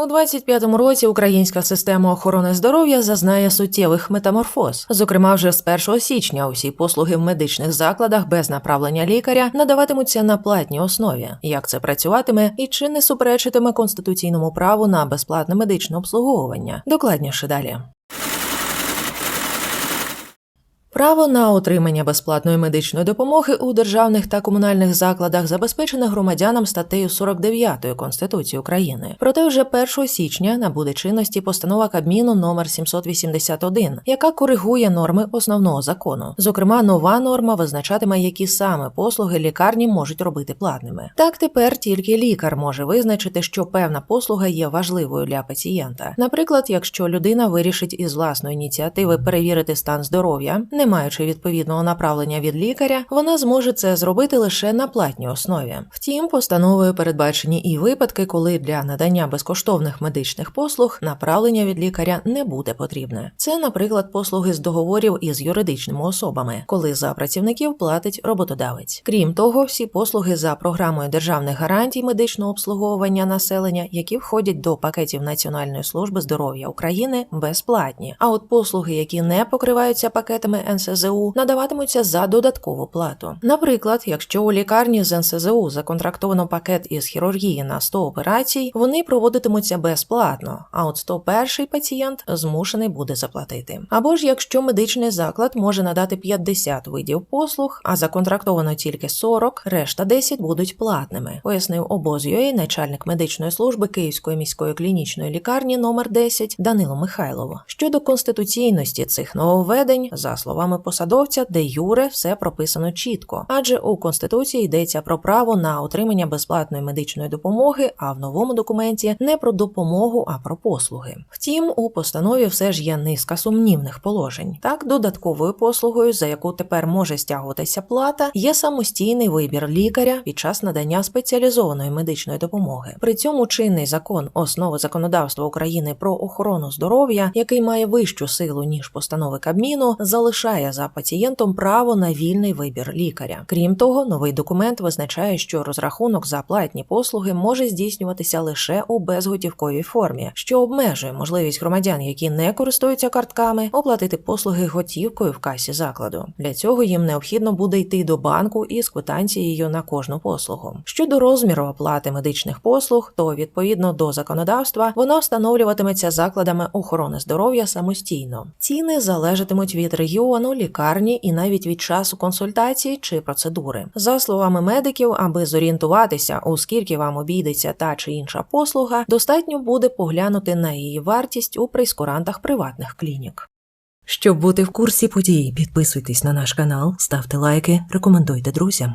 У 25-му році українська система охорони здоров'я зазнає суттєвих метаморфоз. Зокрема, вже з 1 січня усі послуги в медичних закладах без направлення лікаря надаватимуться на платній основі. Як це працюватиме і чи не суперечитиме конституційному праву на безплатне медичне обслуговування? Докладніше далі. Право на отримання безплатної медичної допомоги у державних та комунальних закладах забезпечене громадянам статтею 49 Конституції України. Проте вже 1 січня набуде чинності постанова Кабміну номер 781, яка коригує норми основного закону. Зокрема, нова норма визначатиме, які саме послуги лікарні можуть робити платними. Так тепер тільки лікар може визначити, що певна послуга є важливою для пацієнта. Наприклад, якщо людина вирішить із власної ініціативи перевірити стан здоров'я, не маючи відповідного направлення від лікаря, вона зможе це зробити лише на платній основі. Втім, постановою передбачені і випадки, коли для надання безкоштовних медичних послуг направлення від лікаря не буде потрібне. Це, наприклад, послуги з договорів із юридичними особами, коли за працівників платить роботодавець. Крім того, всі послуги за програмою державних гарантій медичного обслуговування населення, які входять до пакетів Національної служби здоров'я України, безплатні. А от послуги, які не покриваються пакетами НСЗУ, надаватимуться за додаткову плату. Наприклад, якщо у лікарні з НСЗУ законтрактовано пакет із хірургії на 100 операцій, вони проводитимуться безплатно, а от 101 пацієнт змушений буде заплатити. Або ж якщо медичний заклад може надати 50 видів послуг, а законтрактовано тільки 40, решта 10 будуть платними, пояснив обоз.ua начальник медичної служби Київської міської клінічної лікарні номер 10 Данило Михайлово. Щодо конституційності цих нововведень, за словами посадовця, де юре все прописано чітко, адже у конституції йдеться про право на отримання безплатної медичної допомоги, а в новому документі не про допомогу, а про послуги. Втім, у постанові все ж є низка сумнівних положень. Так, додатковою послугою, за яку тепер може стягуватися плата, є самостійний вибір лікаря під час надання спеціалізованої медичної допомоги. При цьому чинний закон основи законодавства України про охорону здоров'я, який має вищу силу ніж постанови Кабміну, залишає за пацієнтом право на вільний вибір лікаря. Крім того, новий документ визначає, що розрахунок за платні послуги може здійснюватися лише у безготівковій формі, що обмежує можливість громадян, які не користуються картками, оплатити послуги готівкою в касі закладу. Для цього їм необхідно буде йти до банку із квитанцією на кожну послугу. Щодо розміру оплати медичних послуг, то відповідно до законодавства вона встановлюватиметься закладами охорони здоров'я самостійно. Ціни залежатимуть від регіону, лікарні і навіть від часу консультації чи процедури. За словами медиків, аби зорієнтуватися, у скільки вам обійдеться та чи інша послуга, достатньо буде поглянути на її вартість у прейскурантах приватних клінік. Щоб бути в курсі подій, підписуйтесь на наш канал, ставте лайки, рекомендуйте друзям.